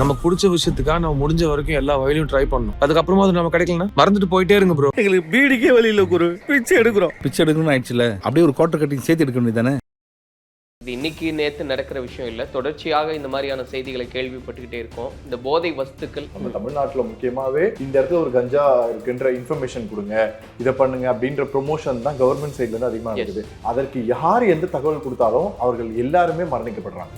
நமக்கு பிடிச்ச விஷயத்துக்காக நம்ம முடிஞ்ச வரைக்கும் எல்லா வழியும் ட்ரை பண்ணணும். அதுக்கப்புறமா அது நம்ம கிடைக்கலனா மறந்துட்டு போயிட்டே இருங்க ப்ரோ எங்களுக்கு பீடிக்கே வழி இல்லை குரு. பிச்சை எடுக்கிறோம். பிச்சை எடுக்கணும்னு ஆயிடுச்சுல. அப்படியே ஒரு கோட்டை கட்டி சேர்த்து எடுக்க வேண்டியதானே இது இன்னைக்கு நேத்து நடக்கிற விஷயம் இல்லை. தொடர்ச்சியாக இந்த மாதிரியான செய்திகளை கேள்விப்பட்டுக்கிட்டே இருக்கோம். இந்த போதை வஸ்துக்கள் நம்ம தமிழ்நாட்டுல முக்கியமாவே இந்த இடத்துல ஒரு கஞ்சா இருக்குன்ற இன்ஃபர்மேஷன் கொடுங்க. இதை பண்ணுங்க அப்படின்ற ப்ரொமோஷன் தான் கவர்மெண்ட் சைட்ல இருந்து அதிகமா Yes. இருக்குது. அதற்கு யார் எந்த தகவல் கொடுத்தாலும் அவர்கள் எல்லாருமே மரணிக்கப்படுறாங்க.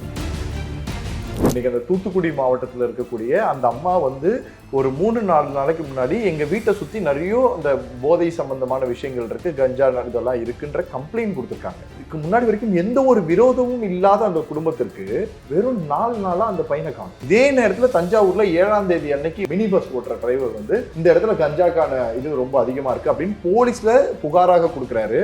இன்னைக்கு அந்த தூத்துக்குடி மாவட்டத்தில் இருக்கக்கூடிய அந்த அம்மா வந்து ஒரு மூணு நாலு நாளைக்கு முன்னாடி எங்கள் வீட்டை சுற்றி நிறைய அந்த போதை சம்பந்தமான விஷயங்கள் இருக்குது கஞ்சா இதெல்லாம் இருக்குன்ற கம்ப்ளைண்ட் கொடுத்துருக்காங்க. இதுக்கு முன்னாடி வரைக்கும் எந்த ஒரு விரோதமும் இல்லாத அந்த குடும்பத்திற்கு வெறும் நாலு நாளாக அந்த பையனை காணும். இதே நேரத்தில் தஞ்சாவூரில் ஏழாம் தேதி அன்னைக்கு மினி பஸ் ஓட்டுற டிரைவர் வந்து இந்த இடத்துல கஞ்சாக்கான இது ரொம்ப அதிகமாக இருக்குது அப்படின்னு போலீஸில் புகாராக கொடுக்குறாரு.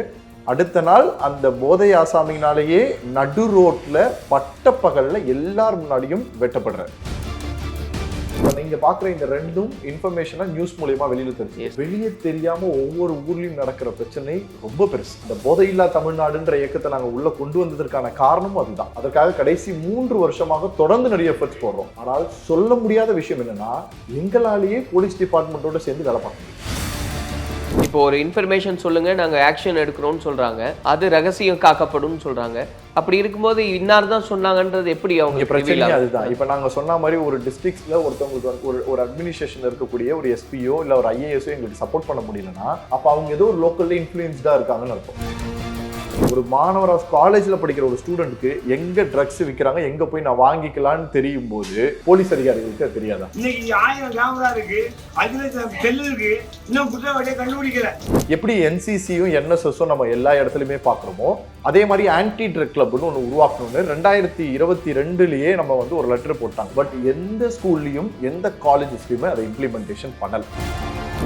அடுத்த நாள் அந்த போதை ஆசாமினாலேயே நடு ரோட்ல பட்ட பகல்ல எல்லார் முன்னாடியும் வெட்டப்படுறாரு. இப்ப நீங்க பாக்குற இந்த ரெண்டும் இன்ஃபர்மேஷனா நியூஸ் மூலியமா வெளியில தெரிஞ்சு. வெளியே தெரியாம ஒவ்வொரு ஊர்லயும் நடக்கிற பிரச்சனை ரொம்ப பெருசு. இந்த போதையில்லா தமிழ்நாடுன்ற இயக்கத்தை நாங்க உள்ள கொண்டு வந்ததற்கான காரணமும் அதுதான். அதற்காக கடைசி மூன்று வருஷமாக தொடர்ந்து நிறைய எஃபர்ட்ஸ் போடுறோம். ஆனால் சொல்ல முடியாத விஷயம் என்னன்னா எங்களாலேயே போலீஸ் டிபார்ட்மெண்ட்டோட சேர்ந்து வேலை பார்க்க முடியும் இப்போ ஒரு இன்ஃபர்மேஷன் சொல்லுங்க நாங்க ஆக்ஷன் எடுக்கிறோம்னு சொல்றாங்க. அது ரகசியம் காக்கப்படும் சொல்றாங்க. அப்படி இருக்கும்போது இன்னார் தான் சொன்னாங்கன்றது எப்படி அவங்க பிரச்சனையே அதுதான். இப்ப நாங்க சொன்ன மாதிரி ஒரு டிஸ்ட்ரிக்ட்ஸ்ல ஒருத்தவங்களுக்கு வந்து ஒரு ஒரு அட்மினிஸ்ட்ரேஷன்ல இருக்கக்கூடிய ஒரு எஸ்பியோ இல்ல ஒரு ஐஏஎஸோ எங்களுக்கு சப்போர்ட் பண்ண முடியலன்னா அப்ப அவங்க ஏதோ ஒரு லோக்கல்ல இன்ஃபுளுன்ஸ்டா இருக்காங்கன்னு அர்த்தம். ஒரு மாணவர் காலேஜ்ல படிக்கிற ஒரு ஸ்டூடெண்ட்க்கு எங்க ட்ரக்ஸ் விக்கிறாங்க எங்க போய் நான் வாங்கிக்கலாம்னு தெரியும் போது போலீஸ் அதிகாரிகளுக்கு அது தெரியாதா? இன்னைக்கு ஆயிரம் கேமரா இருக்கு அதுல செல்லு இருக்கு இன்னும் குற்றவாளியை கண்டுபிடிக்கல. எப்படி என்சிசியும் என்எஸ்எஸும் நம்ம எல்லா இடத்துலையுமே பார்க்குறோமோ அதே மாதிரி ஆன்டி ட்ரக் கிளப்னு ஒன்று உருவாக்கணும்னு ரெண்டாயிரத்தி இருபத்தி ரெண்டுலேயே நம்ம வந்து ஒரு லெட்டர் போட்டாங்க. பட் எந்த ஸ்கூல்லையும் எந்த காலேஜஸ்லையுமே அதை இம்ப்ளிமெண்டேஷன் பண்ணல.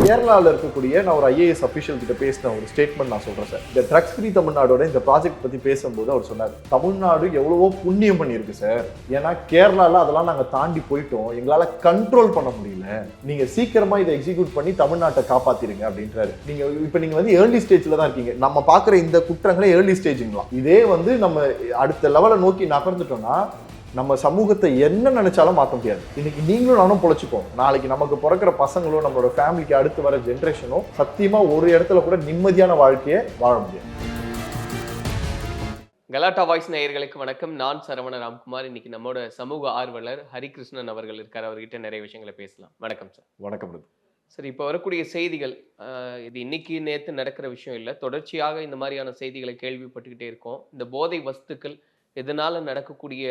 கேரளாவில் இருக்கக்கூடிய நான் ஒரு ஐஏஎஸ் அஃபிஷியல் கிட்ட பேசின ஒரு ஸ்டேட்மெண்ட் நான் சொல்கிறேன் சார் இந்த ட்ரக்ஸ் ஃப்ரீ தமிழ்நாடோட இந்த ப்ராஜெக்ட் பற்றி பேசும்போது அவர் சொன்னார் தமிழ்நாடு எவ்வளவோ புண்ணியம் பண்ணியிருக்கு சார் ஏன்னா கேரளாவில் அதெல்லாம் நாங்கள் தாண்டி போயிட்டோம். எங்களால் கண்ட்ரோல் பண்ண முடியல. நீங்கள் சீக்கிரமாக இதை எக்ஸிக்யூட் பண்ணி தமிழ்நாட்டை காப்பாற்றிடுங்க அப்படின்றாரு. நீங்கள் இப்போ நீங்கள் வந்து ஏர்லி ஸ்டேஜில் தான் இருக்கீங்க. நம்ம பார்க்குற இந்த குற்றங்களே ஏர்லி ஸ்டேஜுங்களாம் இதே வந்து நம்ம அடுத்த லெவலை நோக்கி நகர்ந்துட்டோம்னா நம்ம சமூகத்தை என்ன நினைச்சாலும் மாற்ற முடியாது. இன்னைக்கு நீங்களும் நானும் பொழைச்சிப்போம். நாளைக்கு நமக்கு பிறக்கிற பசங்களும் நம்மளோட ஃபேமிலிக்கு அடுத்து வர ஜென்ரேஷனும் சத்தியமா ஒரு இடத்துல கூட நிம்மதியான வாழ்க்கையை வாழ முடியும் கலாட்டா வாய்ஸ் நேயர்களுக்கு வணக்கம். நான் சரவண ராம்குமார். இன்னைக்கு நம்மோட சமூக ஆர்வலர் ஹரிகிருஷ்ணன் அவர்கள் இருக்கார். அவர்கிட்ட நிறைய விஷயங்களை பேசலாம். வணக்கம் சார். வணக்கம். சரி இப்போ வரக்கூடிய செய்திகள் இது இன்னைக்கு நேற்று நடக்கிற விஷயம் இல்லை. தொடர்ச்சியாக இந்த மாதிரியான செய்திகளை கேள்விப்பட்டுக்கிட்டே இருக்கோம். இந்த போதை வஸ்துக்கள் இதனால நடக்கக்கூடிய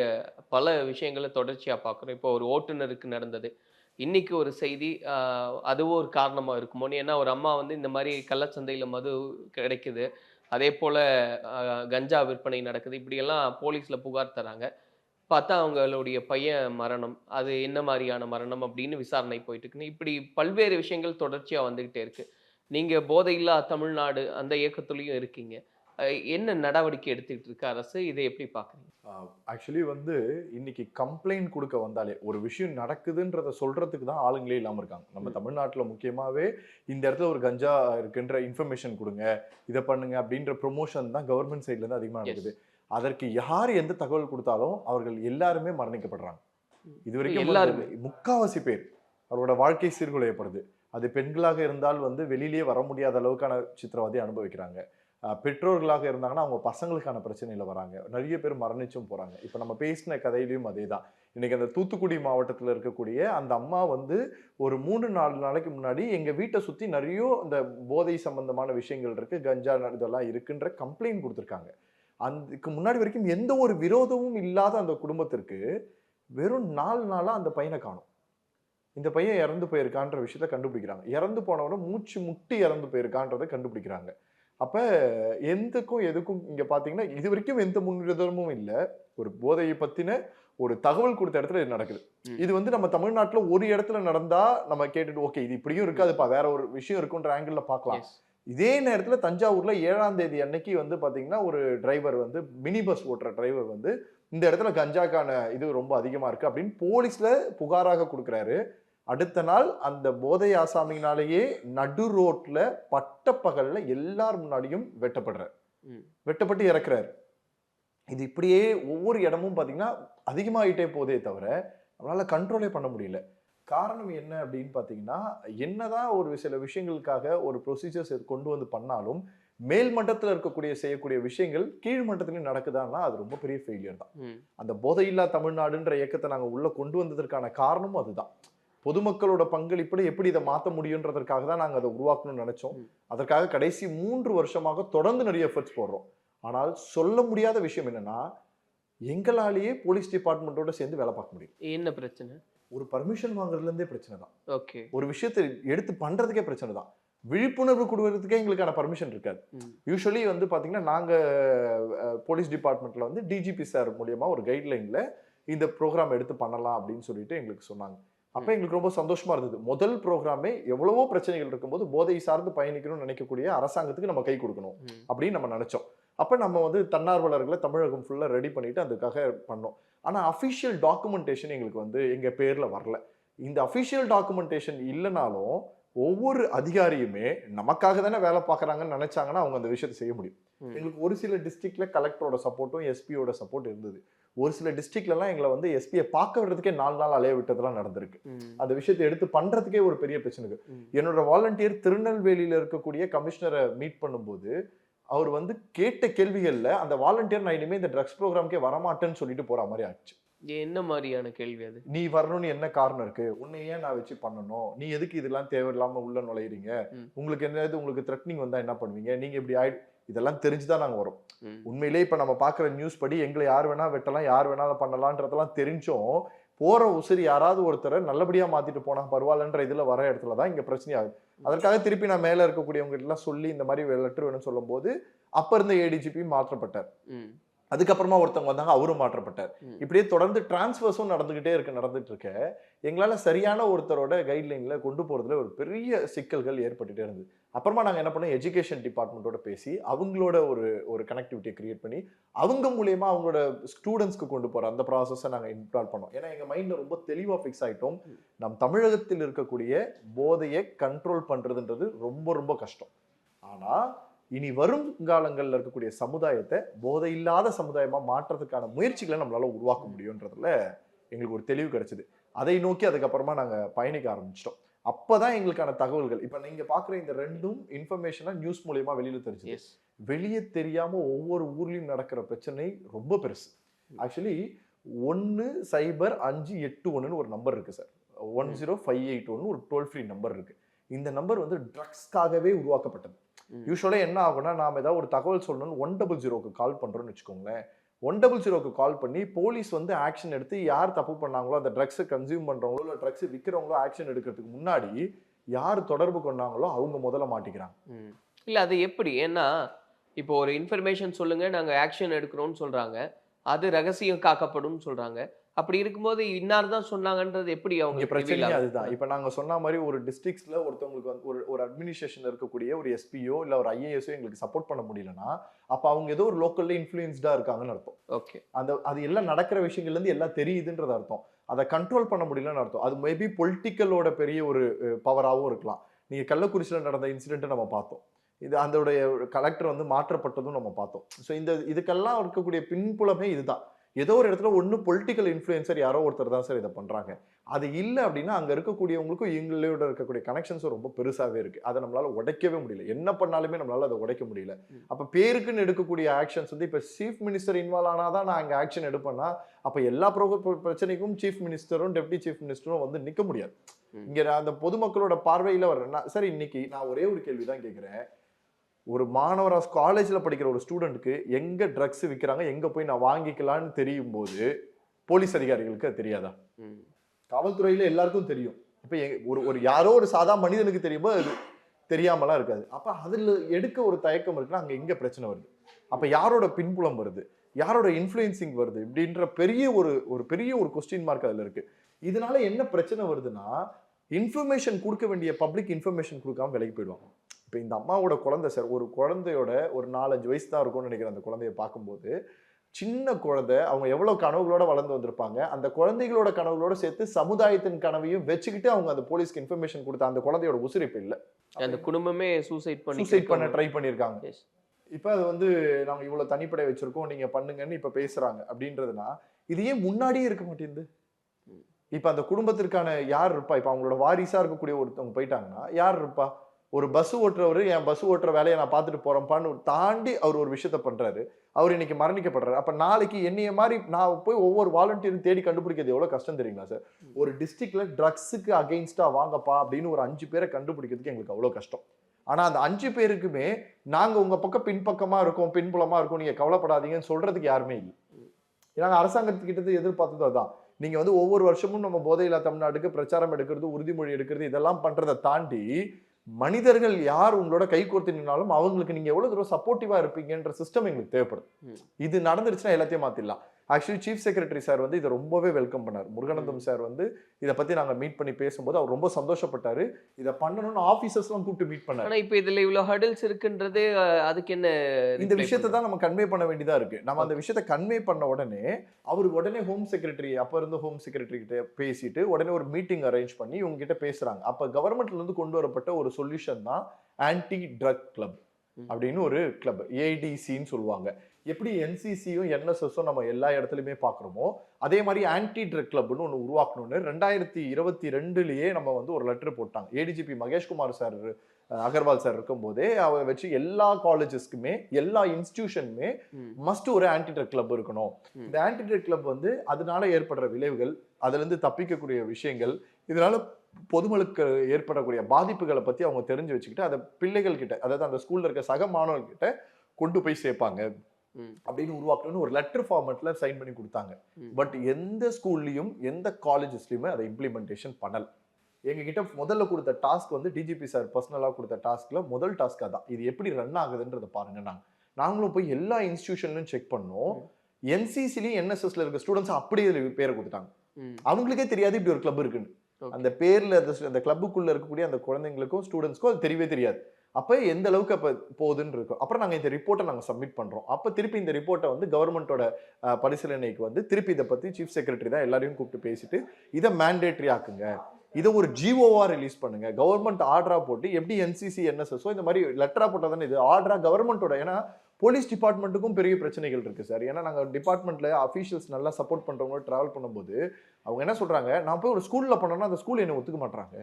பல விஷயங்களை தொடர்ச்சியாக பார்க்குறோம் இப்போ ஒரு ஓட்டுநருக்கு நடந்தது. இன்னைக்கு ஒரு செய்தி அதுவும் ஒரு காரணமாக இருக்குமோன்னு ஏன்னா ஒரு அம்மா வந்து இந்த மாதிரி கள்ளச்சந்தையில் மது கிடைக்குது. அதே போல் கஞ்சா விற்பனை நடக்குது. இப்படியெல்லாம் போலீஸில் புகார் தராங்க. பார்த்தா அவங்களுடைய பையன் மரணம் அது என்ன மாதிரியான மரணம் அப்படின்னு விசாரணை போயிட்டு இருக்குன்னு இப்படி பல்வேறு விஷயங்கள் தொடர்ச்சியா வந்துகிட்டே இருக்கு. நீங்க போதையில்லா தமிழ்நாடு அந்த இயக்கத்துலயும் இருக்கீங்க. என்ன நடவடிக்கை எடுத்துக்கிட்டு இருக்கு அரசு? இதை எப்படி பாக்குறீங்க? ஆக்சுவலி வந்து இன்னைக்கு கம்ப்ளைண்ட் கொடுக்க வந்தாலே ஒரு விஷயம் நடக்குதுன்றத சொல்றதுக்கு தான் ஆளுங்களே இல்லாம இருக்காங்க. நம்ம. தமிழ்நாட்டுல முக்கியமாவே இந்த இடத்துல ஒரு கஞ்சா இருக்குன்ற இன்ஃபர்மேஷன் கொடுங்க இதை பண்ணுங்க அப்படின்ற ப்ரொமோஷன் தான் கவர்மெண்ட் சைட்ல இருந்து அதிகமா Yes. நடக்குது அதற்கு யார் எந்த தகவல் கொடுத்தாலும் அவர்கள் எல்லாருமே மரணிக்கப்படுறாங்க. இது வரைக்கும் எல்லாருமே. முக்காவாசி பேர் அவரோட வாழ்க்கை சீர்குலையப்படுது. அது பெண்களாக இருந்தால் வந்து வெளியிலேயே வர முடியாத அளவுக்கான சித்திரவதை அனுபவிக்கிறாங்க. பெற்றோர்களாக இருந்தாங்கன்னா அவங்க பசங்களுக்கான பிரச்சனையில வராங்க. நிறைய பேர் மரணிச்சும் போறாங்க. இப்போ நம்ம பேசின கதையிலையும் அதே தான் இன்னைக்கு அந்த தூத்துக்குடி மாவட்டத்தில் இருக்கக்கூடிய அந்த அம்மா வந்து ஒரு மூணு நாலு நாளைக்கு முன்னாடி எங்க வீட்டை சுத்தி நிறைய இந்த போதை சம்பந்தமான விஷயங்கள் இருக்கு. கஞ்சா இதெல்லாம் இருக்குன்ற கம்ப்ளைண்ட் கொடுத்துருக்காங்க. அதுக்கு முன்னாடி வரைக்கும் எந்த ஒரு விரோதமும் இல்லாத அந்த குடும்பத்திற்கு வெறும் நாலு நாளா அந்த பையனை காணும். இந்த பையன் இறந்து போயிருக்கான்ற விஷயத்த கண்டுபிடிக்கிறாங்க. இறந்து போனவன மூச்சு முட்டி இறந்து போயிருக்கான்றதை கண்டுபிடிக்கிறாங்க. அப்ப எந்தக்கும் எதுக்கும் இங்க பாத்தீங்கன்னா இது வரைக்கும் எந்த முன்னுரிதமும் இல்ல. ஒரு போதையை பத்தின ஒரு தகவல் கொடுத்த இடத்துல இது நடக்குது. இது வந்து நம்ம தமிழ்நாட்டுல ஒரு இடத்துல நடந்தா நம்ம கேட்டுட்டு ஓகே இது இப்படியும் இருக்காதுப்பா வேற ஒரு விஷயம் இருக்குன்ற ஆங்கிள் பார்க்கலாம். இதே நேரத்துல தஞ்சாவூர்ல ஏழாம் தேதி அன்னைக்கு வந்து பாத்தீங்கன்னா ஒரு டிரைவர் வந்து மினி பஸ் ஓட்டுற டிரைவர் வந்து இந்த இடத்துல கஞ்சாக்கான இது ரொம்ப அதிகமா இருக்கு அப்படின்னு போலீஸ்ல புகாராக கொடுக்குறாரு. அடுத்த நாள் அந்த போதை ஆசாமினாலேயே நடு ரோட்ல பட்ட பகல்ல எல்லார் முன்னாடியும் வெட்டப்படுறார். வெட்டப்பட்டு இறக்குறாரு. இது இப்படியே ஒவ்வொரு இடமும் பாத்தீங்கன்னா அதிகமாயிட்டே போதே தவிர நம்மளால கண்ட்ரோலே பண்ண முடியல. காரணம் என்ன அப்படின்னு பார்த்தீங்கன்னா என்னதான் ஒரு சில விஷயங்களுக்காக ஒரு ப்ரொசீஜர்ஸ் கொண்டு வந்து பண்ணாலும் மேல் மட்டத்தில் இருக்கக்கூடிய செய்யக்கூடிய விஷயங்கள் கீழ் மட்டத்திலையும் நடக்குதான்னா அது ரொம்ப பெரிய ஃபெயிலியர் தான். அந்த போதையில்லா தமிழ்நாடுன்ற இயக்கத்தை நாங்கள் உள்ள கொண்டு வந்ததற்கான காரணமும் அதுதான். பொதுமக்களோட பங்களிப்புல எப்படி இதை மாற்ற முடியுன்றதற்காக தான் நாங்கள் அதை உருவாக்கணும்னு நினைச்சோம். அதற்காக கடைசி மூன்று வருஷமாக தொடர்ந்து நிறைய எஃபர்ட்ஸ் போடுறோம். ஆனால் சொல்ல முடியாத விஷயம் என்னன்னா எங்களாலேயே போலீஸ் டிபார்ட்மெண்ட்டோட சேர்ந்து வேலை பார்க்க முடியும் என்ன பிரச்சனை? ஒரு பர்மிஷன் வாங்குறதுல இருந்தே பிரச்சனை தான். ஓகே. ஒரு விஷயத்தை எடுத்து பண்றதுக்கே பிரச்சனை தான். விழிப்புணர்வு கொடுக்கறதுக்கே எங்களுக்கான பர்மிஷன் இருக்காது. யூஸ்வலி வந்து பாத்தீங்கன்னா நாங்க போலீஸ் டிபார்ட்மெண்ட்ல வந்து டிஜிபி சார் மூலியமா ஒரு கைட்லைன்ல இந்த ப்ரோக்ராம் எடுத்து பண்ணலாம் அப்படின்னு சொல்லிட்டு எங்களுக்கு சொன்னாங்க. அப்ப எங்களுக்கு ரொம்ப சந்தோஷமா இருந்தது. முதல் ப்ரோக்ராமே எவ்வளவோ பிரச்சனைகள் இருக்கும்போது போதை சார்ந்து பயணிக்கணும்னு நினைக்கக்கூடிய அரசாங்கத்துக்கு நம்ம கை கொடுக்கணும். அப்படின்னு நம்ம நினைச்சோம். அப்ப நம்ம வந்து தன்னார்வலர்களை தமிழகம் ஃபுல்லா ரெடி பண்ணிட்டு அதுக்காக பண்ணோம் ஆனா அஃபிஷியல் டாக்குமெண்டேஷன் எங்களுக்கு வந்து எங்க பேர்ல வரல இந்த அஃபிஷியல் டாக்குமெண்டேஷன் இல்லைனாலும் ஒவ்வொரு அதிகாரியுமே நமக்காக தானே வேலை பார்க்கறாங்கன்னு நினைச்சாங்கன்னா அவங்க அந்த விஷயத்தை செய்ய முடியும். எங்களுக்கு ஒரு சில டிஸ்ட்ரிக்ட்ல கலெக்டரோட சப்போர்ட்டும் எஸ்பியோட சப்போர்ட் இருந்தது ஒரு சில டிஸ்ட்ரிக்ட்லலாம் எங்களை வந்து எஸ்பியை பார்க்க விடுறதுக்கே நாலு நாள் அலைய விட்டதெல்லாம் நடந்திருக்கு. அந்த விஷயத்தை எடுத்து பண்றதுக்கே ஒரு பெரிய பிரச்சனை இருக்கு. என்னோட வாலண்டியர் திருநெல்வேலியில இருக்கக்கூடிய கமிஷனரை மீட் பண்ணும்போது அவர் வந்து கேட்ட கேள்விகள்ல அந்த வாலண்டியர் நான் இனிமே இந்த ட்ரக்ஸ் ப்ரோக்ராம்க்கே வரமாட்டேன்னு சொல்லிட்டு போற மாதிரி ஆச்சு என்ன மாதிரியான கேள்வி அது? நீ வரணும்னு என்ன காரணம் இருக்கு? உன்னை ஏன் நான் வச்சு பண்ணணும்? நீ எதுக்கு இதெல்லாம் தேவையில்லாம உள்ள நுழையிறீங்க. உங்களுக்கு என்னது உங்களுக்கு த்ரெட்னிங் வந்தா என்ன பண்ணுவீங்க? நீங்க இப்படி ஆயி இதெல்லாம் தெரிஞ்சுதான் நாங்க வரோம். ம். உண்மையிலே இப்ப நம்ம பாக்குற நியூஸ் படி எங்களை யார் வேணா வெட்டலாம் யார் வேணாலும் பண்ணலாம்ன்றதெல்லாம் தெரிஞ்சும் போற உசிரி யாராவது ஒருத்தரை நல்லபடியா மாத்திட்டு போனா பரவாயில்லன்ற இதுல வர இடத்துல தான் இங்க பிரச்சனை ஆகுது. அதற்காக திருப்பி நான் மேல இருக்கக்கூடியவங்க கிட்ட எல்லாம் சொல்லி இந்த மாதிரி லெட்டர் வேணும்னு சொல்லும்போது அப்ப இருந்த ஏடிஜிபி மாற்றப்பட்டார். அதுக்கப்புறமா ஒருத்தவங்க வந்தாங்க அவரும் மாற்றப்பட்டார். இப்படியே தொடர்ந்து டிரான்ஸ்ஃபர்ஸும் நடந்துகிட்டே இருக்கு நடந்துட்டு இருக்க எங்களால சரியான ஒருத்தரோட கைட்லைன்ல கொண்டு போறதுல ஒரு பெரிய சிக்கல்கள் ஏற்பட்டுட்டே இருந்தது. அப்புறமா நாங்க என்ன பண்ணோம் எஜுகேஷன் டிபார்ட்மெண்ட்டோட பேசி அவங்களோட ஒரு ஒரு கனெக்டிவிட்டியை கிரியேட் பண்ணி அவங்க மூலியமா அவங்களோட ஸ்டூடெண்ட்ஸ்க்கு கொண்டு போற அந்த ப்ராசஸை நாங்க இன்ஸ்டால் பண்ணோம். ஏன்னா எங்க மைண்ட்ல ரொம்ப தெளிவா ஃபிக்ஸ் ஆயிட்டோம். நம் தமிழகத்தில் இருக்கக்கூடிய போதையை கண்ட்ரோல் பண்றதுன்றது ரொம்ப ரொம்ப கஷ்டம். ஆனா இனி வரும் காலங்கள்ல இருக்கக்கூடிய சமுதாயத்தை போதை இல்லாத சமுதாயமா மாற்றத்துக்கான முயற்சிகளை நம்மளால உருவாக்க முடியுன்றதுல எங்களுக்கு ஒரு தெளிவு கிடைச்சது. அதை நோக்கி அதுக்கப்புறமா நாங்க பயணிக்க ஆரம்பிச்சிட்டோம். அப்பதான் எங்களுக்கான தகவல்கள். இப்ப நீங்க பாக்குற இந்த ரெண்டும் இன்ஃபர்மேஷனா நியூஸ் மூலியமா வெளியில தெரிஞ்சது. எஸ் வெளியே தெரியாம ஒவ்வொரு ஊர்லயும் நடக்கிற பிரச்சனை ரொம்ப பெருசு. ஆக்சுவலி ஒன்னு சைபர் அஞ்சு எட்டு ஒன்றுன்னு ஒரு நம்பர் இருக்கு sir one zero five eight ஒன்னு ஒரு டோல் ஃப்ரீ நம்பர் இருக்கு. இந்த நம்பர் வந்து ட்ரக்ஸ்க்காகவே உருவாக்கப்பட்டது. யூஸ்வலாக என்ன ஆகும்னா நாம ஏதாவது ஒரு தகவல் சொல்லணும்னு ஒன் டபுள் ஜீரோக்கு கால் பண்றோம்னு வச்சுக்கோங்களேன். ஒன் டபுள் ஜீரோக்கு கால் பண்ணி போலீஸ் வந்து ஆக்ஷன் எடுத்து யார் தப்பு பண்ணாங்களோ அந்த ட்ரக்ஸை கன்சியூம் பண்றவங்களோ இல்லை ட்ரக்ஸ் விற்கிறவங்களோ ஆக்ஷன் எடுக்கிறதுக்கு முன்னாடி யார் தொடர்பு கொண்டாங்களோ அவங்க முதல்ல மாட்டிக்கிறாங்க. இல்ல அது எப்படி? ஏன்னா இப்போ ஒரு இன்ஃபர்மேஷன் சொல்லுங்க நாங்க ஆக்ஷன் எடுக்கிறோம்னு சொல்றாங்க. அது ரகசியம் காக்கப்படும் சொல்றாங்க. அப்படி இருக்கும்போது இன்னார் தான் சொன்னாங்கன்றது எப்படி அவங்க பிரச்சனையே அதுதான். இப்ப நாங்க சொன்ன மாதிரி ஒரு டிஸ்ட்ரிக்ட்ஸ்ல ஒருத்தவங்களுக்கு வந்து ஒரு ஒரு அட்மினிஸ்ட்ரேஷன்ல இருக்கக்கூடிய ஒரு எஸ்பியோ இல்ல ஒரு ஐஏஎஸ்ஓ எங்களுக்கு சப்போர்ட் பண்ண முடியலன்னா அப்ப அவங்க ஏதோ ஒரு லோக்கல்ல இன்ஃபுளுன்ஸ்டா இருக்காங்கன்னு அர்த்தம். ஓகே அந்த அது எல்லாம் நடக்கிற விஷயங்கள்ல இருந்து எல்லாம் தெரியுதுன்றது அர்த்தம். அதை கண்ட்ரோல் பண்ண முடியலன்னு அர்த்தம். அது மேபி பொலிட்டிக்கலோட பெரிய ஒரு பவராகவும் இருக்கலாம். நீங்க கள்ளக்குறிச்சியில் நடந்த இன்சிடென்ட்டை நம்ம பார்த்தோம். இது அதோடைய கலெக்டர் வந்து மாற்றப்பட்டதும் நம்ம பார்த்தோம். ஸோ இந்த இதுக்கெல்லாம் இருக்கக்கூடிய பின்புலமே இதுதான். ஏதோ ஒரு இடத்துல ஒன்று பொலிட்டிக்கல் இன்ஃப்ளூயன்சர் யாரோ ஒருத்தர் தான் சார் இதை பண்றாங்க. அது இல்லை அப்படின்னா அங்க இருக்கக்கூடியவங்களுக்கும் எங்களோட இருக்கக்கூடிய கனெக்ஷன்ஸும் ரொம்ப பெருசாவே இருக்கு. அதை நம்மளால உடைக்கவே முடியல. என்ன பண்ணாலுமே நம்மளால அதை உடைக்க முடியல. அப்ப பேருக்குன்னு எடுக்கக்கூடிய ஆக்ஷன்ஸ் வந்து இப்ப சீஃப் மினிஸ்டர் இன்வால்வ் ஆனாதான் நான் அங்க ஆக்ஷன் எடுப்பேன்னா அப்ப எல்லா ப்ரோ பிரச்சனைக்கும் சீஃப் மினிஸ்டரும் டெப்டி சீஃப் மினிஸ்டரும் வந்து நிக்க முடியாது. இங்க நான் அந்த பொதுமக்களோட பார்வையில வர சரி இன்னைக்கு நான் ஒரே ஒரு கேள்வி தான் கேட்கிறேன் ஒரு மாணவரா காலேஜ்ல படிக்கிற ஒரு ஸ்டூடெண்ட்டுக்கு எங்க ட்ரக்ஸ் விற்கிறாங்க எங்க போய் நான் வாங்கிக்கலாம்னு தெரியும் போது போலீஸ் அதிகாரிகளுக்கு அது தெரியாதா. காவல்துறையில எல்லாருக்கும் தெரியும். இப்ப ஒரு ஒரு யாரோ ஒரு சாதா மனிதனுக்கு தெரியுமோ அது தெரியாமலாம் இருக்காது. அப்ப அதுல எடுக்க ஒரு தயக்கம் இருக்குன்னா அங்க எங்க பிரச்சனை வருது. அப்ப யாரோட பின்புலம் வருது? யாரோட இன்ஃப்ளூயன்சிங் வருது? இப்படின்ற பெரிய ஒரு ஒரு பெரிய ஒரு கொஸ்டின் மார்க் அதுல இருக்கு. இதனால என்ன பிரச்சனை வருதுன்னா இன்ஃபர்மேஷன் கொடுக்க வேண்டிய பப்ளிக் இன்ஃபர்மேஷன் கொடுக்காம விலைக்கு போயிடுவாங்க. இப்போ இந்த அம்மாவோட குழந்தை சார் ஒரு குழந்தையோட ஒரு நாலஞ்சு வயசு தான் இருக்கும்னு நினைக்கிறேன் அந்த குழந்தைய பார்க்கும்போது. சின்ன குழந்தை அவங்க எவ்வளவு கனவுகளோட வளர்ந்து வந்திருப்பாங்க அந்த குழந்தைகளோட கனவுகளோட சேர்த்து சமுதாயத்தின் கனவையும் வச்சுக்கிட்டு அவங்க அந்த போலீஸ்க்கு இன்ஃபர்மேஷன் கொடுத்த அந்த குழந்தையோட உசுரிப்பு இல்ல. அந்த குடும்பமே சூசைட் பண்ணி சூசைட் பண்ண ட்ரை பண்ணியிருக்காங்க. இப்போ அது வந்து நாங்க இவ்வளவு தனிப்படை வச்சிருக்கோம் நீங்க பண்ணுங்கன்னு இப்ப பேசுறாங்க. அப்படின்றதுனா இது ஏன் முன்னாடியே இருக்க மாட்டேங்குது? இப்ப அந்த குடும்பத்திற்கான யார் இருப்பா? இப்ப அவங்களோட வாரிசா இருக்கக்கூடிய ஒருத்தவங்க போயிட்டாங்கன்னா யார் இருப்பா? ஒரு பஸ் ஓட்டுறவர் என் பஸ் ஓட்டுற வேலையை நான் பார்த்துட்டு போறேன்ப்பான்னு ஒரு தாண்டி அவர் ஒரு விஷயத்த பண்றாரு. அவர் இன்னைக்கு மரணிக்கப்படுறாரு. அப்ப நாளைக்கு என்னைய மாதிரி நான் போய் ஒவ்வொரு வாலண்டியரும் தேடி கண்டுபிடிக்கிறது எவ்வளவு கஷ்டம் தெரியுங்களா சார்? ஒரு டிஸ்ட்ரிக்ட்ல ட்ரக்ஸுக்கு அகைன்ஸ்டா வாங்கப்பா அப்படின்னு ஒரு அஞ்சு பேரை கண்டுபிடிக்கிறதுக்கு எங்களுக்கு அவ்வளவு கஷ்டம். ஆனா அந்த அஞ்சு பேருக்குமே நாங்க உங்க பக்கம் பின்பக்கமா இருக்கோம் பின்புலமா இருக்கோம் நீங்க கவலைப்படாதீங்கன்னு சொல்றதுக்கு யாருமே இல்லை. நாங்க அரசாங்கத்துக்கிட்ட எதிர்பார்த்தது அதான். நீங்க வந்து ஒவ்வொரு வருஷமும் நம்ம போதையில்லா தமிழ்நாட்டுக்கு பிரச்சாரம் எடுக்கிறது உறுதிமொழி எடுக்கிறது இதெல்லாம் பண்றதை தாண்டி மனிதர்கள் யார் உங்களோட கை கோர்த்து நின்னாலும் அவங்களுக்கு நீங்க எவ்வளவு தூரம் சப்போர்ட்டிவா இருப்பீங்கன்ற சிஸ்டம் எங்களுக்கு தேவைப்படுது ம். இது நடந்துருச்சுன்னா எல்லாத்தையும் மாத்திடலாம் ஆக்சுவலி சீஃப் செக்ரட்டரி சார் வந்து இதை ரொம்பவே வெல்கம் பண்ணார். முருகானந்தம் சார் வந்து இதை பத்தி நாங்க மீட் பண்ணி பேசும்போது அவர் ரொம்ப சந்தோஷப்பட்டாரு. இதை பண்ணணும்னு ஆபீசர்ஸ்லாம் கூப்பிட்டு மீட் பண்ணாரு. ஆனா இப்ப இதுல இவ்வளவு ஹர்டில்ஸ் இருக்குன்றது அதுக்கு என்ன இந்த விஷயத்தை? தான் நம்ம கன்வே பண்ண வேண்டியதா இருக்கு. நம்ம அந்த விஷயத்தை கன்வே பண்ண உடனே அவருக்கு உடனே ஹோம் செக்ரட்டரி அப்ப இருந்து ஹோம் செக்ரட்டரி கிட்ட பேசிட்டு உடனே ஒரு மீட்டிங் அரேஞ்ச் பண்ணி இவங்க கிட்ட பேசுறாங்க. அப்ப கவர்மெண்ட்ல இருந்து கொண்டு வரப்பட்ட ஒரு சொல்யூஷன் தான் ஆன்டி ட்ரக் கிளப். அப்படின்னு ஒரு கிளப் ஏடிசின்னு சொல்லுவாங்க. எப்படி என்சிசியும் என்எஸ்எஸும் நம்ம எல்லா இடத்துலையுமே பார்க்குறோமோ அதே மாதிரி ஆன்டி ட்ரக் கிளப்னு ஒன்று உருவாக்கணும்னு ரெண்டாயிரத்தி இருபத்தி ரெண்டுலயே நம்ம வந்து ஒரு லெட்டர் போட்டாங்க ADGP Maheshkumar sir Agarwal sir இருக்கும்போதே அவரை வச்சு எல்லா காலேஜஸ்க்குமே எல்லா இன்ஸ்டிடியூஷனுமே ம். மஸ்ட் ஒரு ஆன்டி ட்ரக் கிளப் இருக்கணும். இந்த ஆன்டி ட்ரக் கிளப் வந்து அதனால ஏற்படுற விளைவுகள் அதுல இருந்து தப்பிக்கக்கூடிய விஷயங்கள் இதனால பொதுமக்களுக்கு ஏற்படக்கூடிய பாதிப்புகளை பத்தி அவங்க தெரிஞ்சு வச்சுக்கிட்டு அதை பிள்ளைகள் கிட்ட அதாவது அந்த ஸ்கூல்ல இருக்க சக மாணவர்கள் கிட்ட கொண்டு போய் சேர்ப்பாங்க. அப்படின்னு உருவாக்கணும்னு ஒரு லெட்டர் ஃபார்மெட்ல சைன் பண்ணி கொடுத்தாங்க. பட் எந்த ஸ்கூல்லையும் எந்த காலேஜஸ்லயுமே அதை இம்ப்ளிமெண்டேஷன் பண்ணல. எங்க கிட்ட முதல்ல கொடுத்த டாஸ்க் வந்து டிஜிபி சார் பர்சனலாக கொடுத்த டாஸ்க்ல முதல் டாஸ்க் அதான். இது எப்படி ரன் ஆகுதுன்றதை பாருங்க நாங்க. நாங்களும் போய் எல்லா இன்ஸ்டிடியூஷன்லையும் செக் பண்ணோம். என்சிசிலையும் என்எஸ்எஸ்ல இருக்க ஸ்டூடெண்ட்ஸ் அப்படியே பேரை கொடுத்துட்டாங்க. அவங்களுக்கே தெரியாது இப்படி ஒரு கிளப் இருக்குன்னு. அந்த பேர்ல அந்த அந்த கிளப்புக்குள்ள இருக்கக்கூடிய அந்த குழந்தைங்களுக்கும் ஸ்டூடெண்ட்ஸ்க்கும் அது தெரியவே தெரியாது. அப்போ எந்த அளவுக்கு அப்போ போகுதுன்னு இருக்கும். அப்புறம் நாங்கள் இந்த ரிப்போர்ட்டை நாங்கள் சப்மிட் பண்ணுறோம் அப்போ திருப்பி இந்த ரிப்போர்ட்டை வந்து கவர்மெண்டோட பரிசீலனைக்கு வந்து திருப்பி இதை பற்றி சீஃப் செக்ரட்டரி தான் எல்லாரையும் கூப்பிட்டு பேசிட்டு இதை மேண்டேட்ரி ஆக்குங்க. இதை ஒரு ஜிஓவா ரிலீஸ் பண்ணுங்க. கவர்மெண்ட் ஆர்டரா போட்டு எப்படி என்சிசி என்எஸ்எஸ்ஓ இந்த மாதிரி லெட்டரா போட்டால் தானே இது? ஆர்டரா கவர்மெண்ட்டோட ஏன்னா போலீஸ் டிபார்ட்மெண்ட்டுக்கும் பெரிய பிரச்சனைகள் இருக்கு சார். ஏன்னா நாங்க டிபார்ட்மெண்ட்ல அஃபீஷியல்ஸ் நல்லா சப்போர்ட் பண்றவங்க டிராவல் பண்ணும்போது அவங்க என்ன சொல்றாங்க நான் போய் ஒரு ஸ்கூல்ல பண்ணோம்னா அந்த ஸ்கூல் என்ன ஒத்துக்க மாட்டாங்க.